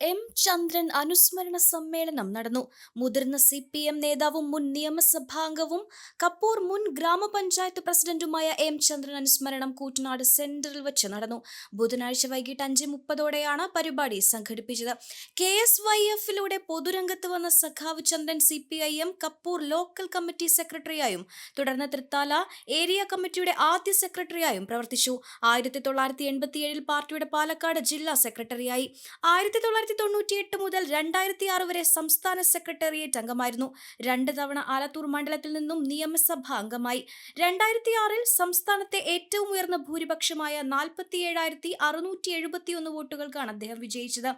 M ചന്ദ്രൻ അനുസ്മരണ സമ്മേളനം നടന്നു. മുതിർന്ന സി പി എം നേതാവും മുൻ നിയമസഭാംഗവും കപ്പൂർ മുൻ ഗ്രാമപഞ്ചായത്ത് പ്രസിഡന്റുമായ എം ചന്ദ്രൻ അനുസ്മരണം കൂറ്റനാട് സെന്ററിൽ വെച്ച് നടന്നു. ബുധനാഴ്ച വൈകിട്ട് അഞ്ച് മുപ്പതോടെയാണ് പരിപാടി സംഘടിപ്പിച്ചത്. കെ എസ് വൈ എഫിലൂടെ പൊതുരംഗത്ത് വന്ന സഖാവ് Chandran C P I M Kappur local committee സെക്രട്ടറിയായും തുടർന്ന് തൃത്താല ഏരിയ കമ്മിറ്റിയുടെ ആദ്യ സെക്രട്ടറിയായും പ്രവർത്തിച്ചു. ആയിരത്തി തൊള്ളായിരത്തി എൺപത്തിയേഴിൽ പാർട്ടിയുടെ പാലക്കാട് ജില്ലാ സെക്രട്ടറിയായി. ആയിരത്തി തൊള്ളായിരത്തി തൊണ്ണൂറ്റിയെട്ട് മുതൽ രണ്ടായിരത്തി ആറ് വരെ സംസ്ഥാന സെക്രട്ടേറിയറ്റ് അംഗമായിരുന്നു. രണ്ട് തവണ ആലത്തൂർ മണ്ഡലത്തിൽ നിന്നും നിയമസഭാ അംഗമായി. രണ്ടായിരത്തി ആറിൽ സംസ്ഥാനത്തെ ഏറ്റവും ഉയർന്ന ഭൂരിപക്ഷമായ നാൽപ്പത്തി ഏഴായിരത്തി അറുന്നൂറ്റി എഴുപത്തിയൊന്ന് വോട്ടുകൾക്കാണ് അദ്ദേഹം വിജയിച്ചത്.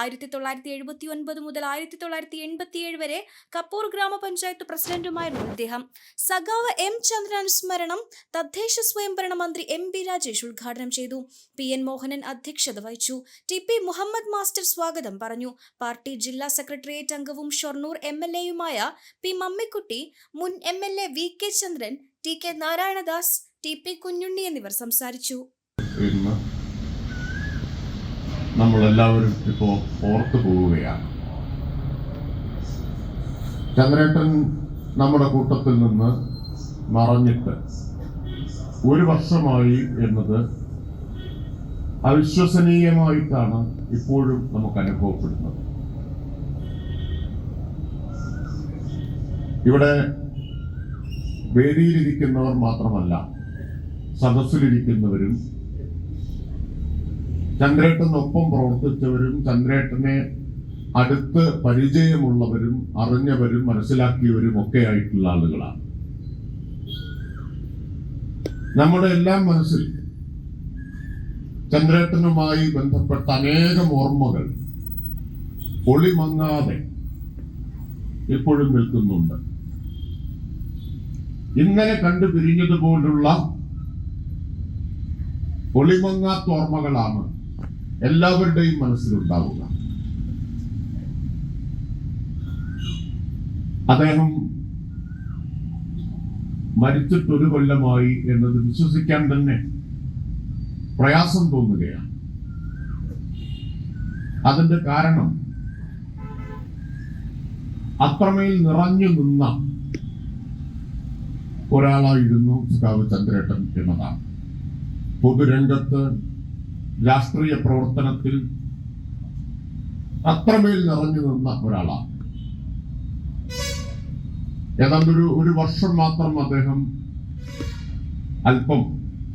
ആയിരത്തി തൊള്ളായിരത്തി എഴുപത്തി ഒൻപത് മുതൽ ആയിരത്തി തൊള്ളായിരത്തി എൺപത്തിയേഴ് വരെ കപ്പൂർ ഗ്രാമപഞ്ചായത്ത് പ്രസിഡന്റുമായിരുന്നു അദ്ദേഹം. സഖാവ് എം ചന്ദ്രൻ അനുസ്മരണം തദ്ദേശ സ്വയംഭരണ മന്ത്രി എം ബി രാജേഷ് ഉദ്ഘാടനം ചെയ്തു. പി എൻ മോഹനൻ അധ്യക്ഷത വഹിച്ചു. ടി പി മുഹമ്മദ് മാസ്റ്റർ സ്വാഗതം പറഞ്ഞു. പാർട്ടി ജില്ലാ സെക്രട്ടേറിയറ്റ് അംഗവും ഷൊർണൂർ എം എൽ എയുമായ പി മമ്മിക്കുട്ടി മുൻ M L A V K Chandran T K Narayanadas T P Kunhunni എന്നിവർ സംസാരിച്ചു. നമ്മളെല്ലാവരും ഇപ്പോൾ ഓർത്തു പോവുകയാണ്. ചന്ദ്രേട്ടൻ നമ്മുടെ കൂട്ടത്തിൽ നിന്ന് മറഞ്ഞിട്ട് ഒരു വർഷമായി എന്നത് അവിശ്വസനീയമായിട്ടാണ് ഇപ്പോഴും നമുക്ക് അനുഭവപ്പെടുന്നത്. ഇവിടെ വേദിയിലിരിക്കുന്നവർ മാത്രമല്ല സദസ്സിലിരിക്കുന്നവരും ചന്ദ്രേട്ടനൊപ്പം പ്രവർത്തിച്ചവരും ചന്ദ്രേട്ടനെ അടുത്ത് പരിചയമുള്ളവരും അറിഞ്ഞവരും മനസ്സിലാക്കിയവരും ഒക്കെ ആയിട്ടുള്ള ആളുകളാണ്. നമ്മുടെ എല്ലാം മനസ്സിൽ ചന്ദ്രേട്ടനുമായി ബന്ധപ്പെട്ട അനേകം ഓർമ്മകൾ ഒളിമങ്ങാതെ എപ്പോഴും നിൽക്കുന്നുണ്ട്. ഇന്നലെ കണ്ടു പിരിഞ്ഞതുപോലുള്ള ഒളിമങ്ങാത്ത ഓർമ്മകളാണ് എല്ലാവരുടെയും മനസ്സിലുണ്ടാവുക. അദ്ദേഹം മരിച്ചിട്ടൊരു കൊല്ലമായി എന്നത് വിശ്വസിക്കാൻ തന്നെ പ്രയാസം തോന്നുകയാണ്. അതിന്റെ കാരണം അത്രമേൽ നിറഞ്ഞു നിന്ന ഒരാളായിരുന്നു സുഖാവ് ചന്ദ്രേട്ടൻ എന്നതാണ്. പൊതുരംഗത്ത് രാഷ്ട്രീയ പ്രവർത്തനത്തിൽ അത്രമേൽ നിറഞ്ഞു നിന്ന ഒരാളാണ്. ഏതാണ്ട് ഒരു ഒരു വർഷം മാത്രം അദ്ദേഹം അല്പം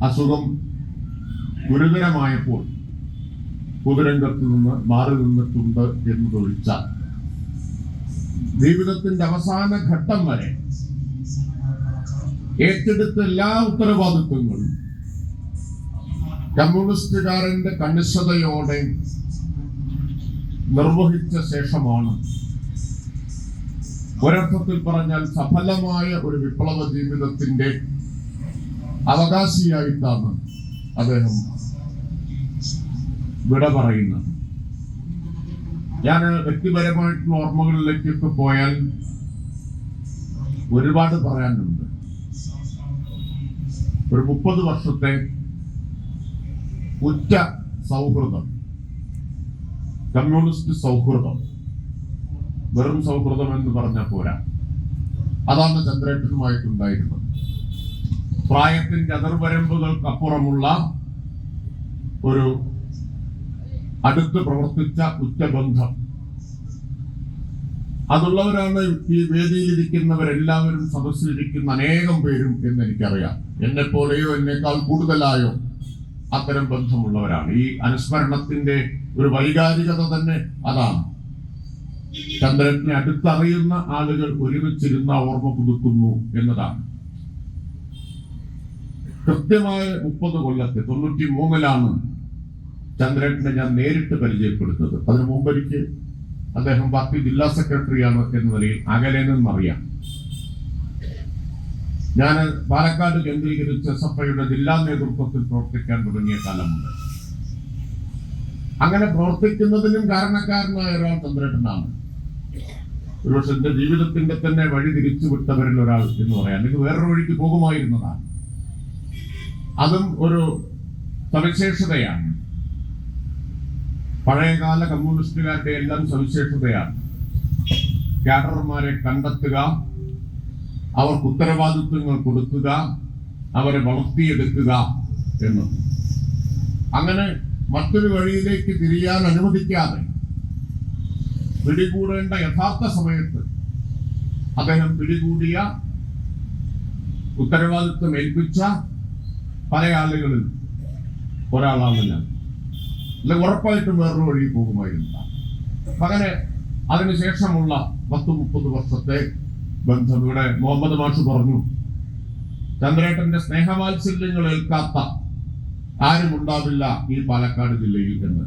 അസുഖം ഗുരുതരമായപ്പോൾ പൊതുരംഗത്ത് നിന്ന് മാറി നിന്നിട്ടുണ്ട് എന്നതൊഴിച്ചാൽ ജീവിതത്തിന്റെ അവസാന ഘട്ടം വരെ ഏറ്റെടുത്ത എല്ലാ ഉത്തരവാദിത്വങ്ങളും കമ്മ്യൂണിസ്റ്റുകാരന്റെ കണിശതയോടെ നിർവഹിച്ച ശേഷമാണ് ഒരർത്ഥത്തിൽ പറഞ്ഞാൽ സഫലമായ ഒരു വിപ്ലവ ജീവിതത്തിന്റെ അവകാശിയായിട്ടാണ് അദ്ദേഹം വിട പറയുന്നത് ഞാൻ വ്യക്തിപരമായിട്ടുള്ള ഓർമ്മകളിലേക്കൊക്കെ പോയാൽ ഒരുപാട് പറയാനുണ്ട്. ഒരു മുപ്പത് വർഷത്തെ ഉറ്റ സൗഹൃദം കമ്മ്യൂണിസ്റ്റ് സൗഹൃദം വെറും സൗഹൃദം എന്ന് പറഞ്ഞാൽ പോരാ. അതാണ് ചന്ദ്രേട്ടനുമായിട്ടുണ്ടായിരുന്നത്. പ്രായത്തിന്റെ അതിർവരമ്പുകൾക്കപ്പുറമുള്ള ഒരു അടുത്ത് പ്രവർത്തിച്ച ഉറ്റബന്ധം. അതുള്ളവരാണ് ഈ വേദിയിലിരിക്കുന്നവരെല്ലാവരും സദസ്സിലിരിക്കുന്ന അനേകം പേരും എന്ന് എനിക്കറിയാം എന്നെ പോലെയോ എന്നേക്കാൾ കൂടുതലായോ അത്തരം ബന്ധമുള്ളവരാണ്. ഈ അനുസ്മരണത്തിന്റെ ഒരു വൈകാരികത തന്നെ അതാണ്. ചന്ദ്രനെ അടുത്തറിയുന്ന ആളുകൾ ഒരുമിച്ചിരുന്ന ഓർമ്മ പുതുക്കുന്നു എന്നതാണ്. കൃത്യമായ മുപ്പത് കൊല്ലത്തെ തൊണ്ണൂറ്റി മൂന്നിലാണ് ചന്ദ്രനെ ഞാൻ നേരിട്ട് പരിചയപ്പെടുന്നത് അതിനു മുമ്പെനിക്ക് അദ്ദേഹം പാർട്ടി ജില്ലാ സെക്രട്ടറിയാണ് എന്ന നിലയിൽ അകലെ നിന്നറിയാം. ഞാൻ പാലക്കാട് കേന്ദ്രീകരിച്ച് എസ് എഫ് ഐയുടെ ജില്ലാ നേതൃത്വത്തിൽ പ്രവർത്തിക്കാൻ തുടങ്ങിയ കാലമുണ്ട്. അങ്ങനെ പ്രവർത്തിക്കുന്നതിനും കാരണക്കാരനായ ഒരാൾ ചന്ദ്രേട്ടനാണ്. ഒരുപക്ഷെ എന്റെ ജീവിതത്തിന്റെ തന്നെ വഴി തിരിച്ചു വിട്ടവരിൽ ഒരാൾ എന്ന് പറയാം. അല്ലെങ്കിൽ വേറൊരു വഴിക്ക് പോകുമായിരുന്നതാണ്. അതും ഒരു സവിശേഷതയാണ്. പഴയകാല കമ്മ്യൂണിസ്റ്റുകാരുടെ എല്ലാം സവിശേഷതയാണ്. ക്യാഡർമാരെ കണ്ടെത്തുക അവർക്ക് ഉത്തരവാദിത്വങ്ങൾ കൊടുക്കുക അവരെ വളർത്തിയെടുക്കുക എന്ന്. അങ്ങനെ മറ്റൊരു വഴിയിലേക്ക് തിരിയാൻ അനുവദിക്കാതെ പിടികൂടേണ്ട യഥാർത്ഥ സമയത്ത് അദ്ദേഹം പിടികൂടിയ ഉത്തരവാദിത്വം ഏൽപ്പിച്ച പല ആളുകളിൽ ഒരാളാണ് ഞാൻ. അല്ലെ ഉറപ്പായിട്ടും വേറൊരു വഴി പോകുമായിരുന്നില്ല അങ്ങനെ അതിനുശേഷമുള്ള പത്ത് മുപ്പത് വർഷത്തെ ബന്ധം ഇവിടെ മുഹമ്മദ് മാഷ് പറഞ്ഞു. ചന്ദ്രേട്ടന്റെ സ്നേഹവാത്സല്യങ്ങൾ ഏൽക്കാത്ത ആരും ഉണ്ടാവില്ല ഈ പാലക്കാട് ജില്ലയിൽ എന്ന്.